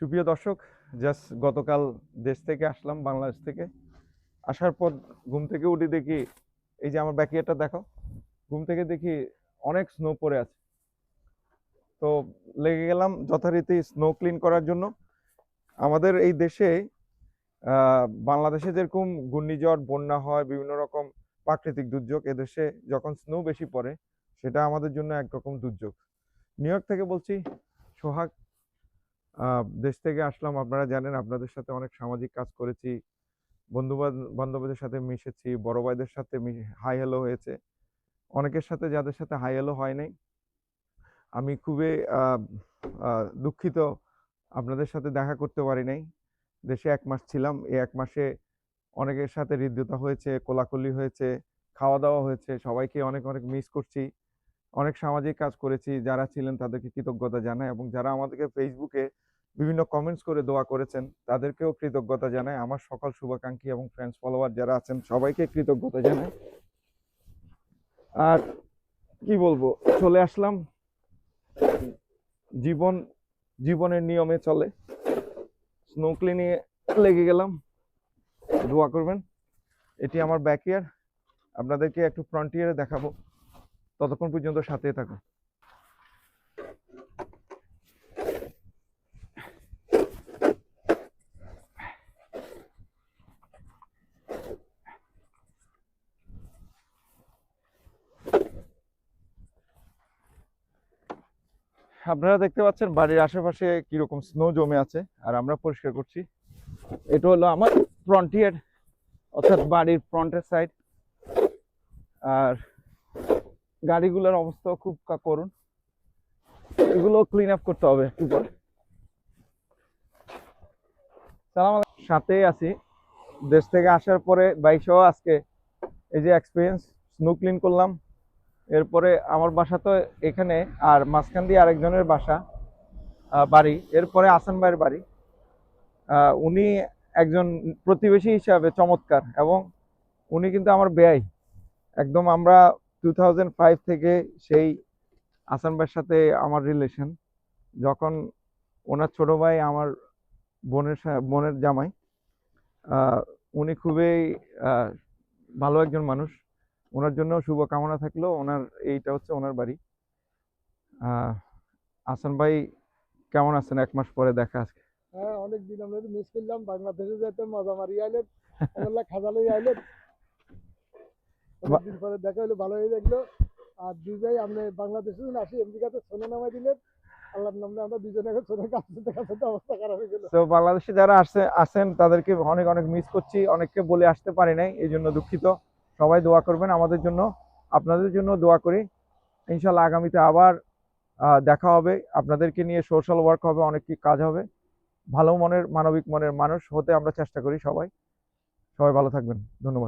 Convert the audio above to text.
সুপ্রিয় দর্শক জাস্ট গতকাল দেশ থেকে আসলাম, বাংলাদেশ থেকে। আসার পর ঘুম থেকে উঠে দেখি, এই যে আমার ব্যাকিয়ারটা দেখো, ঘুম থেকে দেখি অনেক স্নো পড়ে আছে। তো লেগে গেলাম যথারীতি স্নো ক্লিন করার জন্য। আমাদের এই দেশে বাংলাদেশে যেরকম ঘূর্ণিঝড়, বন্যা হয়, বিভিন্ন রকম প্রাকৃতিক দুর্যোগ, এদেশে যখন স্নো বেশি পড়ে, সেটা আমাদের জন্য একরকম দুর্যোগ। নিউ ইয়র্ক থেকে বলছি, সোহাগ দেশ থেকে আসলাম। আপনারা জানেন, আপনাদের সাথে অনেক সামাজিক কাজ করেছি। বন্ধু বান্ধবদের সাথে মিশেছি, বড় ভাইদের সাথে হাই হ্যালো হয়েছে। অনেকের সাথে, যাদের সাথে হাই হ্যালো হয় নাই। আমি খুবই দুঃখিত আপনাদের সাথে দেখা করতে পারি নাই। দেশে এক মাস ছিলাম। এই এক মাসে অনেকের সাথে হৃদ্যতা হয়েছে, কোলাকুলি হয়েছে খাওয়া দাওয়া হয়েছে। সবাইকে অনেক অনেক মিস করছি। অনেক সামাজিক কাজ করেছি, যারা ছিলেন তাদেরকে কৃতজ্ঞতা জানাই এবং যারা আমাদেরকে ফেসবুকে বিভিন্ন কমেন্টস করে দোয়া করেছেন, তাদেরকেও কৃতজ্ঞতা জানাই। আমার সকল শুভাকাঙ্ক্ষী এবং ফ্রেন্ডস ফলোয়ার যারা আছেন, সবাইকে কৃতজ্ঞতা জানাই। আর কি বলব? চলে আসলাম। জীবন, জীবনের নিয়মে চলে। স্নো ক্লিনিং লেগে গেলাম। দোয়া করবেন। এটি আমার ব্যাকয়ার আপনাদেরকে একটু ফ্রন্টিয়ারে দেখাবো। ততক্ষণ পর্যন্ত সাথে থাকুন আপনারা দেখতে পাচ্ছেন বাড়ির আশেপাশে কীরকম স্নো জমে আছে, আর আমরা পরিষ্কার করছি। এটা হলো আমার ফ্রন্টিয়ার অর্থাৎ বাড়ির ফ্রন্টের সাইড আর গাড়িগুলোর অবস্থাও খুব করুন। এগুলো ক্লিন আপ করতে হবে একটু পরে। সালাম। সাথেই আছি। দেশ থেকে আসার পরে বাইক সহ আজকে। এই যে এক্সপিরিয়েন্স স্নো ক্লিন করলাম। এরপরে আমার বাসা তো এখানে, আর মাঝখান দিয়ে আরেকজনের বাসা বাড়ি। এরপরে আসান ভাইয়ের বাড়ি। উনি একজন প্রতিবেশী হিসাবে চমৎকার এবং উনি কিন্তু আমার ব্যয়। একদম আমরা টু থেকে সেই আসান ভাইয়ের সাথে আমার রিলেশন যখন ওনার ছোট ভাই আমার বোনের বোনের জামাই উনি খুবই ভালো একজন মানুষ। ওনার জন্য শুভকামনা থাকল। ওনার, এইটা হচ্ছে ওনার বাড়ি। আসান ভাই কেমন আছেন? এক মাস পরে দেখা আজকে। হ্যাঁ অনেক দিন আমরা মিস করলাম। বাংলাদেশে যেতে মজা মারি আইলেন। আমরা খাজা লই আইলেন। অনেকদিন পরে দেখা হলো ভালো হয়ে লাগল আর দুই ভাই আপনি বাংলাদেশে আসি আমেরিকাতে সোনা নামাই দিলেন। আল্লাহর নামে আমরা দুজনে এখন সোনা কাছে কাছে অবস্থা খারাপ হয়ে গেল। তো বাংলাদেশে যারা আসছে আছেন তাদেরকে অনেক অনেক মিস করছি। অনেককে বলে আসতে পারি নাই এই জন্য দুঃখিত। সবাই দোয়া করবেন আমাদের জন্য। আপনাদের জন্য দোয়া করি। ইনশাল্লাহ আগামীতে আবার দেখা হবে। আপনাদেরকে নিয়ে সোশ্যাল ওয়ার্ক হবে অনেক কি কাজ হবে। ভালো মনের মানবিক মনের মানুষ হতে আমরা চেষ্টা করি সবাই। সবাই ভালো থাকবেন। ধন্যবাদ।